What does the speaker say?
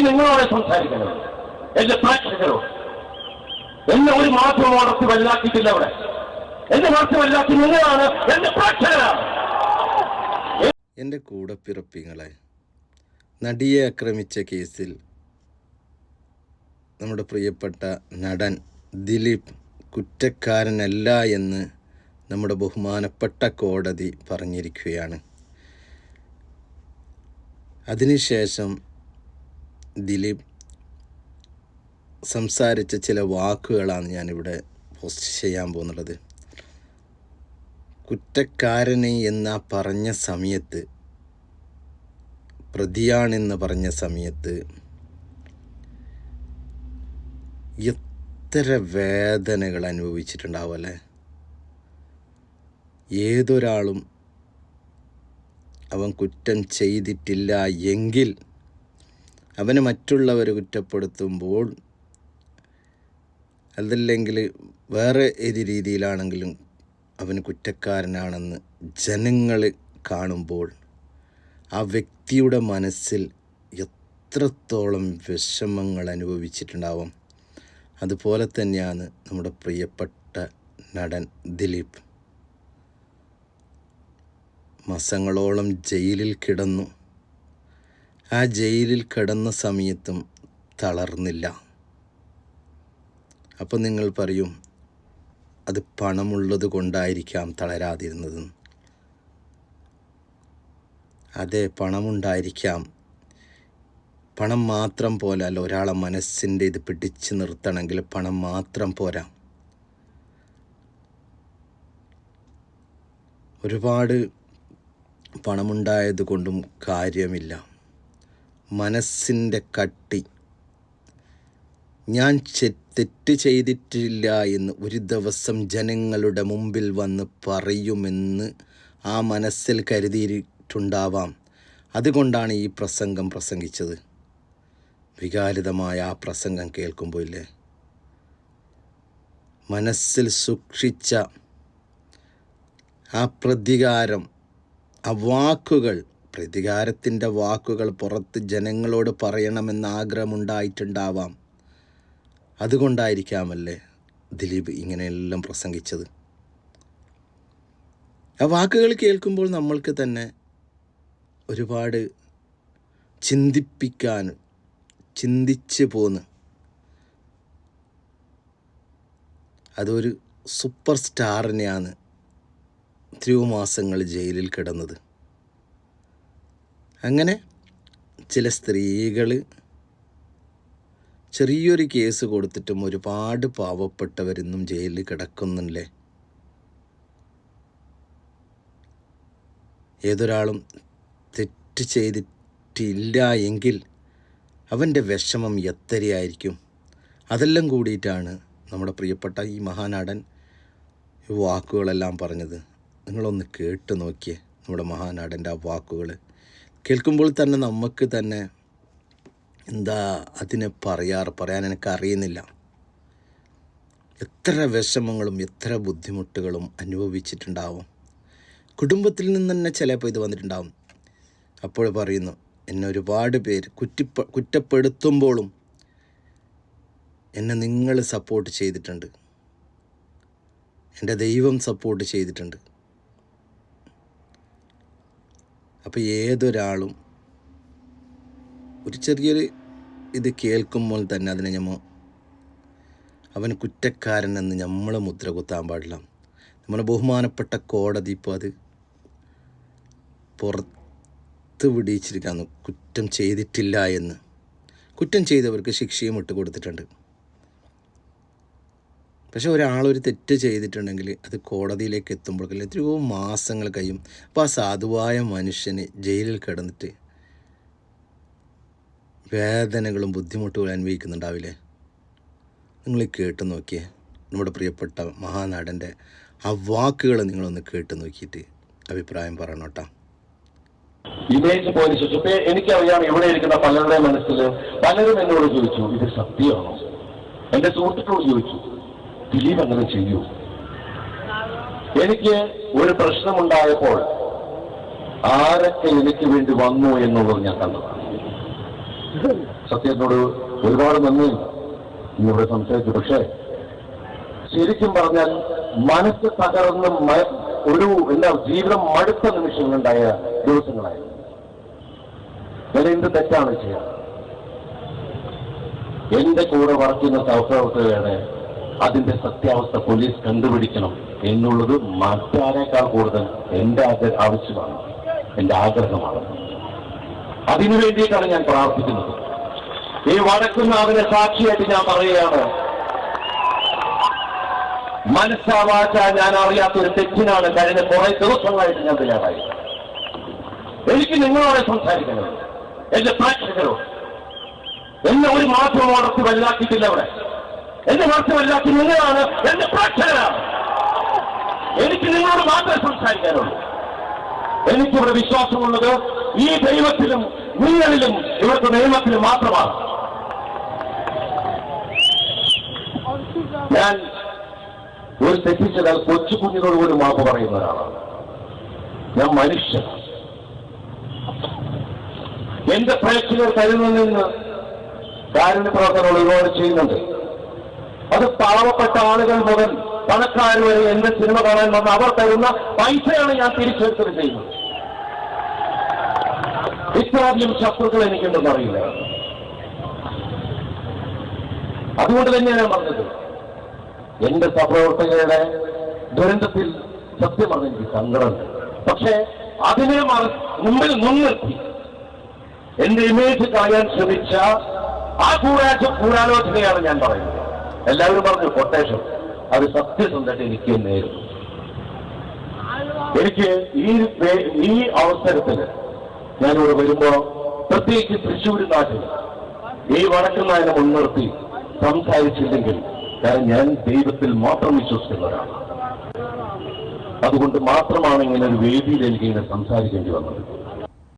എനിക്ക് നിങ്ങളോട് സംസാരിക്കണം. എന്റെ പ്രേക്ഷകരോട് എന്നെ ഒരു ഓടത്ത് വല്ലാക്കിയിട്ടില്ല അവിടെ എന്റെ വല്ലാക്കി നിങ്ങളാണ് എന്റെ പ്രേക്ഷകരാണ്. എന്റെ കൂടപ്പിറപ്പിങ്ങളെ നടിയെ ആക്രമിച്ച കേസിൽ നമ്മുടെ പ്രിയപ്പെട്ട നടൻ ദിലീപ് കുറ്റക്കാരനല്ല എന്ന് നമ്മുടെ ബഹുമാനപ്പെട്ട കോടതി പറഞ്ഞിരിക്കുകയാണ്. അതിനുശേഷം ദിലീപ് സംസാരിച്ച ചില വാക്കുകളാണ് ഞാനിവിടെ പോസ്റ്റ് ചെയ്യാൻ പോകുന്നുള്ളത്. കുറ്റക്കാരനെ എന്ന പറഞ്ഞ സമയത്ത് പ്രതിയാണെന്ന് പറഞ്ഞ സമയത്ത് എത്ര വേദനകൾ അനുഭവിച്ചിട്ടുണ്ടാവും അല്ലേ? ഏതൊരാളും അവൻ കുറ്റം ചെയ്തിട്ടില്ല എങ്കിൽ അവന് മറ്റുള്ളവർ കുറ്റപ്പെടുത്തുമ്പോൾ അതല്ലെങ്കിൽ വേറെ ഏത് രീതിയിലാണെങ്കിലും അവന് കുറ്റക്കാരനാണെന്ന് ജനങ്ങൾ കാണുമ്പോൾ ആ വ്യക്തിയുടെ മനസ്സിൽ എത്രത്തോളം വിഷമങ്ങൾ അനുഭവിച്ചിട്ടുണ്ടാവും. അതുപോലെ തന്നെയാണ് നമ്മുടെ പ്രിയപ്പെട്ട നടൻ ദിലീപ്. മാസങ്ങളോളം ജയിലിൽ കിടന്നു. ആ ജയിലിൽ കിടന്ന സമയത്തും തളർന്നില്ല. അപ്പം നിങ്ങൾ പറയും അത് പണമുള്ളത് കൊണ്ടായിരിക്കാം തളരാതിരുന്നത്. അതെ പണമുണ്ടായിരിക്കാം. പണം മാത്രം പോലല്ല ഒരാളെ മനസ്സിന്റെ ഇത് പിടിച്ച് നിർത്തണമെങ്കിൽ പണം മാത്രം പോരാ. ഒരുപാട് പണമുണ്ടായത് കൊണ്ടും കാര്യമില്ല. മനസ്സിന്റെ കട്ടി. ഞാൻ തെറ്റ് ചെയ്തിട്ടില്ല എന്ന് ഒരു ദിവസം ജനങ്ങളുടെ മുമ്പിൽ വന്ന് പറയുമെന്ന് ആ മനസ്സിൽ കരുതിയിട്ടുണ്ടാവാം. അതുകൊണ്ടാണ് ഈ പ്രസംഗം പ്രസംഗിച്ചത്. വികാരിതമായ ആ പ്രസംഗം കേൾക്കുമ്പോൾ ഇല്ലേ? മനസ്സിൽ സൂക്ഷിച്ച ആ പ്രതികാരം ആ വാക്കുകൾ പ്രതികാരത്തിന്റെ വാക്കുകൾ പുറത്ത് ജനങ്ങളോട് പറയണമെന്ന് ആഗ്രഹമുണ്ടായിട്ടുണ്ടാവാം. അതുകൊണ്ടായിരിക്കാമല്ലേ ദിലീപ് ഇങ്ങനെയെല്ലാം പ്രസംഗിച്ചത്? ആ വാക്കുകൾ കേൾക്കുമ്പോൾ നമ്മൾക്ക് തന്നെ ഒരുപാട് ചിന്തിപ്പിക്കാൻ ചിന്തിച്ച് പോന്ന്. അതൊരു സൂപ്പർ സ്റ്റാറിനെയാണ് എത്രയോ മാസങ്ങൾ ജയിലിൽ കിടന്നത്. അങ്ങനെ ചില സ്ത്രീകൾ ചെറിയൊരു കേസ് കൊടുത്തിട്ടും ഒരുപാട് പാവപ്പെട്ടവരിന്നും ജയിലിൽ കിടക്കുന്നില്ലേ ഏതൊരാളും തെറ്റ് ചെയ്തിട്ടില്ല എങ്കിൽ അവന്റെ വിഷമം എത്രയായിരിക്കും? അതെല്ലാം കൂടിയിട്ടാണ് നമ്മുടെ പ്രിയപ്പെട്ട ഈ മഹാനാടൻ വാക്കുകളെല്ലാം പറഞ്ഞത്. നിങ്ങളൊന്ന് കേട്ട് നോക്കിയേ നമ്മുടെ മഹാനാടന്റെ ആ വാക്കുകൾ കേൾക്കുമ്പോൾ തന്നെ നമുക്ക് തന്നെ എന്താ അതിനെ പറയാറ്? പറയാൻ എനിക്ക് അറിയുന്നില്ല എത്ര വിഷമങ്ങളും എത്ര ബുദ്ധിമുട്ടുകളും അനുഭവിച്ചിട്ടുണ്ടാവും. കുടുംബത്തിൽ നിന്ന് തന്നെ ചിലപ്പോൾ ഇത് വന്നിട്ടുണ്ടാവും. അപ്പോൾ പറയുന്നു എന്നെ ഒരുപാട് പേര് കുറ്റിപ്പ കുറ്റപ്പെടുത്തുമ്പോഴും എന്നെ നിങ്ങൾ സപ്പോർട്ട് ചെയ്തിട്ടുണ്ട്. എന്റെ ദൈവം സപ്പോർട്ട് ചെയ്തിട്ടുണ്ട്. അപ്പോൾ ഏതൊരാളും ഒരു ചെറിയൊരു ഇത് കേൾക്കുമ്പോൾ തന്നെ അതിനെ ഞമ്മ അവൻ കുറ്റക്കാരനെന്ന് നമ്മൾ മുദ്ര കുത്താൻ പാടില്ല. നമ്മുടെ ബഹുമാനപ്പെട്ട കോടതി ഇപ്പോൾ അത് പുറത്ത് വിടിയിച്ചിരിക്കാന്ന്. കുറ്റം ചെയ്തിട്ടില്ല എന്ന്. കുറ്റം ചെയ്തവർക്ക് ശിക്ഷയും ഇട്ട് കൊടുത്തിട്ടുണ്ട് പക്ഷെ ഒരാളൊരു തെറ്റ് ചെയ്തിട്ടുണ്ടെങ്കിൽ അത് കോടതിയിലേക്ക് എത്തുമ്പോഴേക്കും എത്രയോ മാസങ്ങൾ കഴിയും. അപ്പോൾ ആ സാധുവായ മനുഷ്യന് ജയിലിൽ കിടന്നിട്ട് വേദനകളും ബുദ്ധിമുട്ടുകളും അനുഭവിക്കുന്നുണ്ടാവില്ലേ? നിങ്ങൾ കേട്ട് നോക്കിയേ. നമ്മുടെ പ്രിയപ്പെട്ട മഹാനാടന്റെ ആ വാക്കുകൾ നിങ്ങളൊന്ന് കേട്ട് നോക്കിയിട്ട് അഭിപ്രായം പറയണോട്ടാ ഇമേജ് ശേഷം ഇപ്പൊ എനിക്കറിയാം ഇവിടെ ഇരിക്കുന്ന പലരുടെ മനസ്സിൽ പലരും എന്നോട് ചോദിച്ചു ഇത് സത്യമാണോ? എന്റെ സുഹൃത്തുക്കളോട് ചോദിച്ചു. ദിലീപ് അങ്ങനെ ചെയ്യൂ. എനിക്ക് ഒരു പ്രശ്നമുണ്ടായപ്പോൾ ആരൊക്കെ എനിക്ക് വേണ്ടി വന്നു എന്നുള്ളത് ഞാൻ കണ്ടതാണ്. സത്യത്തിനോട് ഒരുപാട് നന്ദി. ഇവിടെ സംസാരിച്ചു. പക്ഷേ ശരിക്കും പറഞ്ഞാൽ മനസ്സ് തകർന്ന് ഒരു എന്താ ജീവിതം മടുത്ത നിമിഷങ്ങളുണ്ടായ ദിവസങ്ങളായിരുന്നു. ഞാൻ എന്ത് തെറ്റാണ് ചെയ്യുക എന്റെ കൂടെ വർക്കുന്ന സഹപ്രവർത്തകരാണ് അതിന്റെ സത്യാവസ്ഥ പോലീസ് കണ്ടുപിടിക്കണം എന്നുള്ളത് മറ്റാരേക്കാൾ കൂടുതൽ എന്റെ ആവശ്യമാണ്. എന്റെ ആഗ്രഹമാണ്. അതിനു വേണ്ടിയിട്ടാണ് ഞാൻ പ്രാർത്ഥിക്കുന്നത്. ഈ വടക്കുന്നാവിനെ സാക്ഷിയായിട്ട് ഞാൻ പറയുകയാണ്. മനസ്സാവാച്ച ഞാൻ അറിയാത്ത ഒരു തെറ്റിനാണ് കഴിഞ്ഞ കുറെ ദിവസങ്ങളായിട്ട് ഞാൻ തയ്യാറായി. എനിക്ക് നിങ്ങളോട് സംസാരിക്കണം. എന്റെ പ്രേക്ഷകരോട്. എന്നെ ഒരു മാധ്യമോടത്ത് വല്ലാക്കിയിട്ടില്ല അവിടെ. എന്നെ മാത്രം വല്ലാക്കി നിങ്ങളാണ് എന്റെ പ്രേക്ഷകരാണ് എനിക്ക് നിങ്ങളോട് മാത്രമേ സംസാരിക്കാനുള്ളൂ. എനിക്കിവിടെ വിശ്വാസമുള്ളത് ഈ ദൈവത്തിലും നിങ്ങളിലും ഇവിടുത്തെ നിയമത്തിലും മാത്രമാണ്. ഞാൻ ഒരു തെറ്റിച്ചതാൽ കൊച്ചു കുഞ്ഞിനോട് പോലും മാപ്പ് പറയുന്ന ഒരാളാണ്. ഞാൻ മനുഷ്യൻ എന്റെ പ്രേക്ഷകർ കരുതിൽ നിന്ന് കാരുണ്യ പ്രവർത്തനം ഒരുപാട് ചെയ്യുന്നുണ്ട്. അത് പാവപ്പെട്ട ആളുകൾ മുതൽ പണക്കാർ വരെ എന്റെ സിനിമ കാണാൻ വന്ന അവർ തരുന്ന പൈസയാണ് ഞാൻ തിരിച്ചെടുത്തത് ചെയ്യുന്നത്. ഇത്രയധികം ശത്രുക്കൾ എനിക്കുണ്ടെന്ന് അറിയില്ല. അതുകൊണ്ട് തന്നെയാണ് ഞാൻ പറഞ്ഞത്. എന്റെ സഹപ്രവർത്തകരുടെ ദുരന്തത്തിൽ സത്യമാണ് എനിക്ക് സങ്കടമുണ്ട്. പക്ഷേ അതിനെ മുമ്പിൽ മുൻനിർത്തി. എന്റെ ഇമേജ് കളയാൻ ശ്രമിച്ച ആ കൂടാച്ച കൂടാലോചനയാണ് ഞാൻ പറയുന്നത്. എല്ലാവരും പറഞ്ഞു കൊട്ടേഷൻ. അത് സത്യസന്ധത എനിക്ക് നേരിടും എനിക്ക് ഈ ഈ അവസരത്തിൽ ഞാനിവിടെ വരുമ്പോ പ്രത്യേകിച്ച് തൃശ്ശൂർ നാട്ടിൽ ഈ വടക്കുന്നതിനെ മുൻനിർത്തി സംസാരിച്ചില്ലെങ്കിൽ കാരണം ഞാൻ ദൈവത്തിൽ മാത്രം വിശ്വസിക്കുന്നവരാണ്. അതുകൊണ്ട് മാത്രമാണ് ഇങ്ങനെ ഒരു വേദിയിൽ എനിക്ക് ഇങ്ങനെ സംസാരിക്കേണ്ടി വന്നത്.